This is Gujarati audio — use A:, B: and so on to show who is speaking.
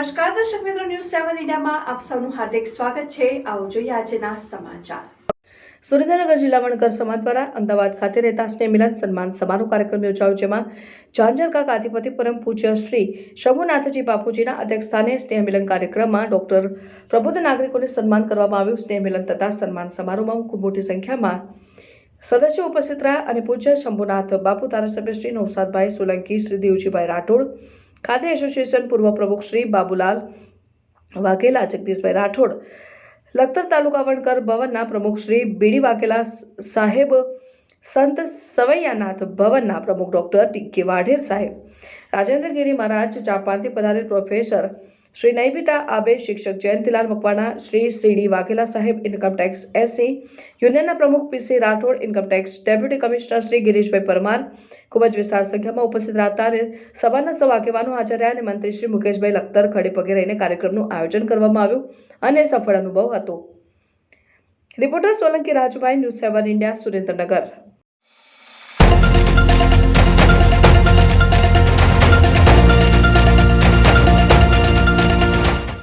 A: સેવન ઇન્ડિયામાં આપ સૌનું હાર્દિક સ્વાગત છે. આવો જોઈએ આજના સમાચાર.
B: સુરેન્દ્રનગર જિલ્લા વણકર સમાજ દ્વારા અમદાવાદ ખાતે રહેતા સ્નેહ મિલન સન્માન સમારોહ કાર્યક્રમ યોજાયો, જેમાં ઝાંઝરકા કાતિપતિ પરમ પૂજ્ય શ્રી શંભુનાથજી બાપુજીના અધ્યક્ષસ્થાને સ્નેહ મિલન કાર્યક્રમમાં ડોક્ટર પ્રબુદ્ધ નાગરિકોને સન્માન કરવામાં આવ્યું. સ્નેહ મિલન તથા સન્માન સમારોહમાં ખૂબ મોટી સંખ્યામાં સદસ્યો ઉપસ્થિત રહ્યા અને પૂજ્ય શંભુનાથ બાપુ ધારાસભ્ય શ્રી નવસાદભાઈ સોલંકી, શ્રી દેવજીભાઈ રાઠોડ ખાતે એસોસિએશન પૂર્વ પ્રમુખ શ્રી બાબુલાલ વાઘેલા, જગદીશભાઈ રાઠોડ, લખતર તાલુકા વણકર ભવનના પ્રમુખ શ્રી બીડી વાઘેલા સાહેબ સંત સવૈયાનાથ ભવનના પ્રમુખ ડોક્ટર ટીકે વાઢેર સાહેબ, રાજેન્દ્રગીરી મહારાજ જાપાનથી પધારેલ પ્રોફેસર શ્રી નૈબિતા આબે, શિક્ષક જયંતિલાલ મકવાણા, શ્રી સીડી વાઘેલા સાહેબ ઇન્કમટેક્સ એસસી યુનિયનના પ્રમુખ P C Rathod income tax deputy commissioner Shri Girishbhai Parmar, ખૂબ જ વિશાળ સંખ્યામાં ઉપસ્થિત રહેતા અને સભાના સૌ આગેવાનો હાજર રહ્યા અને મંત્રી શ્રી મુકેશભાઈ લખતર ખડે પગે રહીને કાર્યક્રમનું આયોજન કરવામાં આવ્યું અને સફળ અનુભવ હતો. રિપોર્ટર સોલંકી રાજભાઈ ન્યૂઝ સેવન ઇન્ડિયા સુરેન્દ્રનગર.